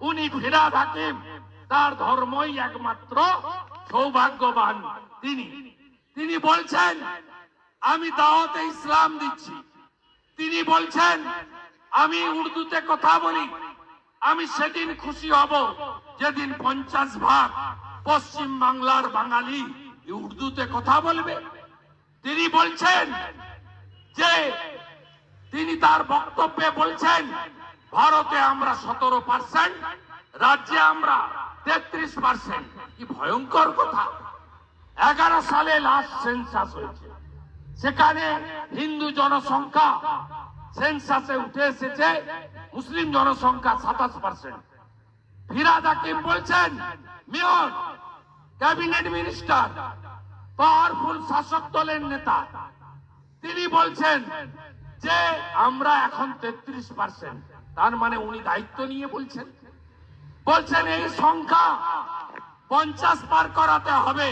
উনি ফিরাদ হাকিম তার ধর্মই একমাত্র সৌভাগ্যবান তিনি। তিনি বলছেন, আমি দাওয়াতে ইসলাম দিচ্ছি। তিনি বলছেন, আমি উর্দুতে কথা বলি। আমি সেদিন খুশি হব যেদিন পঞ্চাশ ভাগ পশ্চিম বাংলার বাঙালি উর্দুতে কথা বলবে। তিনি বলছেন যে, তিনি তার বক্তব্যে বলছেন ভারতে আমরা সতেরো পার্সেন্ট, রাজ্যে আমরা তেত্রিশ পার্সেন্ট। কি ভয়ঙ্কর কথা। এগারো সালে লাস্ট সেন্সাস হয়েছে। সেখানে হিন্দু জনসংখ্যা সেন্সাসে উঠে এসেছে, মুসলিম জনসংখ্যা সাতাশ পার্সেন্ট। ফিরাদ হাকিম বলছেন, মেয়র, ক্যাবিনেট মিনিস্টার পাওয়ারফুল শাসক দলের নেতা। তিনি বলছেন যে, আমরা এখন তেত্রিশ পার্সেন্ট। তার মানে উনি দায়িত্ব নিয়ে বলছেন। বলছেন, এই সংখ্যা পঞ্চাশ পার করাতে হবে।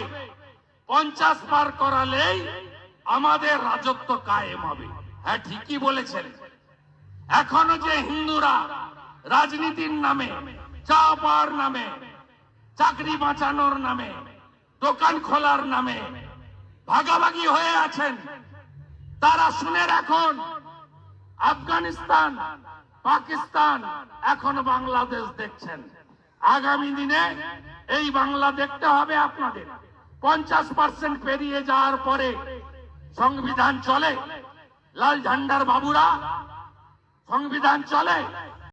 পঞ্চাশ পার করালেই আমাদের রাজত্ব কায়েম হবে। হ্যাঁ ঠিকই বলেছেন। এখনও যে হিন্দুরা রাজনীতির নামে, চা পাওয়ার নামে, চাকরি বাঁচানোর নামে, দোকান খোলার নামে ভাগাভাগি হয়ে আছেন, তারা শুনে রাখুন, আফগানিস্তান পাকিস্তান এখন বাংলাদেশ দেখছেন। আগামী দিনে এই বাংলা দেখতে হবে আপনাদের। পঞ্চাশ পার্সেন্ট পেরিয়ে যাওয়ার পরে সংবিধান চলে। লাল ঝান্ডার বাবুরা, সংবিধান চলে।